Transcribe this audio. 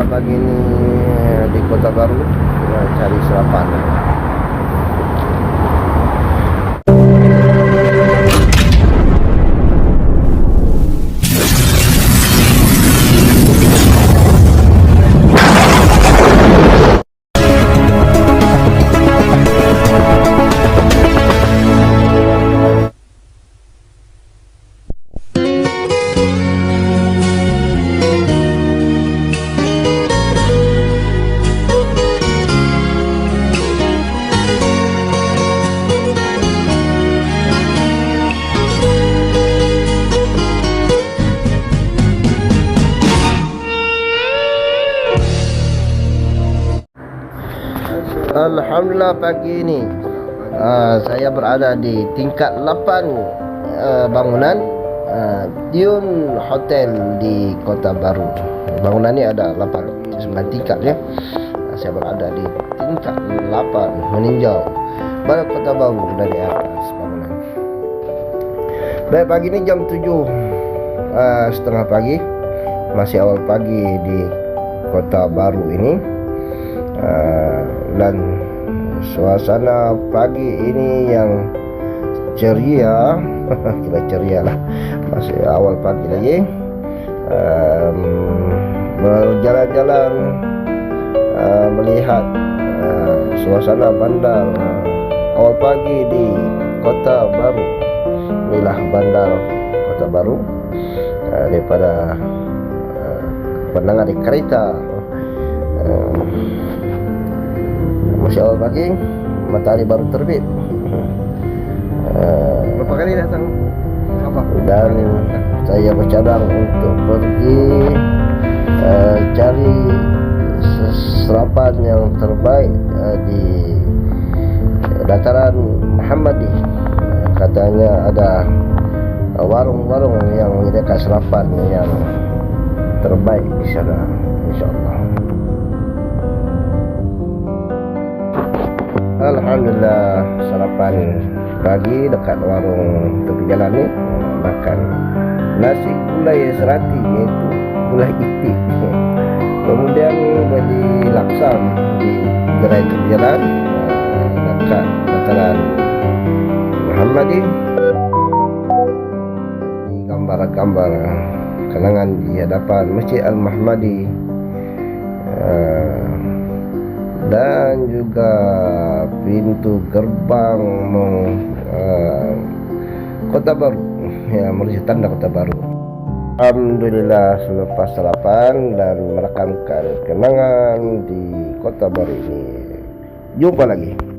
Pagi ni di Kota Baru cari sarapan. Alhamdulillah pagi ini uh, saya berada di tingkat 8 uh, bangunan uh, Diun Hotel di Kota Baru. Bangunan ini ada 8 9 tingkat ya. Uh, saya berada di tingkat 8 meninjau Balai Kota Baru dari atas bangunan. Baik pagi ini jam 7 uh, setengah pagi masih awal pagi di Kota Baru ini. Uh, dan suasana pagi ini yang ceria. Kita ceria lah. Masih awal pagi lagi. Um, berjalan-jalan uh, melihat uh, suasana bandar uh, awal pagi di kota baru. Inilah bandar kota baru uh, daripada uh, pandangan di kereta uh, Masya Allah pagi Matahari baru terbit uh, Berapa kali datang? Apa? Dan saya bercadang untuk pergi uh, Cari serapan yang terbaik uh, Di dataran Muhammadi uh, Katanya ada warung-warung yang menyediakan serapan yang terbaik di sana InsyaAllah Alhamdulillah. Sarapan pagi dekat warung tepi jalan ni makan nasi gulai serati iaitu gulai itik. Kemudian beli laksam di gerai tepi jalan eh, dekat dataran Muhammadi gambar-gambar kenangan di hadapan Masjid Al-Mahmadi uh, dan juga pintu gerbang uh, kota baru. Ya menuju tanda kota baru. Alhamdulillah selepas sarapan dan merekamkan kenangan di kota baru ini. Jumpa lagi